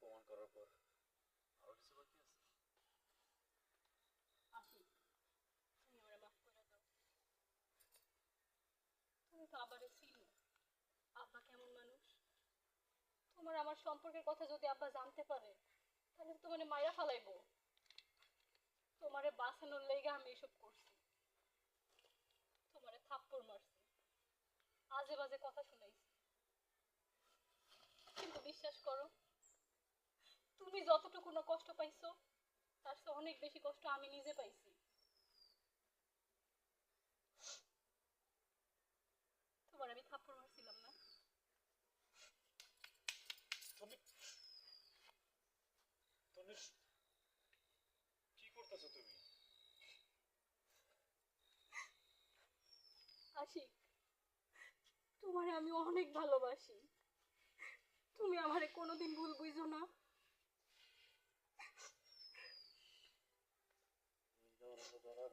প্রমাণ করার পর আরও কিছু বাকি আছে? তুমি তো আবারে ছিল আব্বা কেমন মানুষ? তোমার আমার সম্পর্কের কথা যদি আব্বা জানতে পারে, তাহলে তো মানে মায়া ফালাইবো। তোমারে বাঁচানোর লেগে আমি এসব করছি। তোমারে থাপ্পড় মারছি। আজে বাজে কথা শুনাইছি কিন্তু বিশ্বাস করো তুমি যতটুকু না কষ্ট পাইছো তার চেয়ে অনেক বেশি কষ্ট আমি নিজে পাইছি। তোমার আমি থাপ্পড় মারছিলাম না। তুমি তুমি কি করতেছো তুমি? আশিক তোমারে আমি অনেক ভালোবাসি। তুমি আমারে কোনোদিন ভুল বুঝো না। Yeah.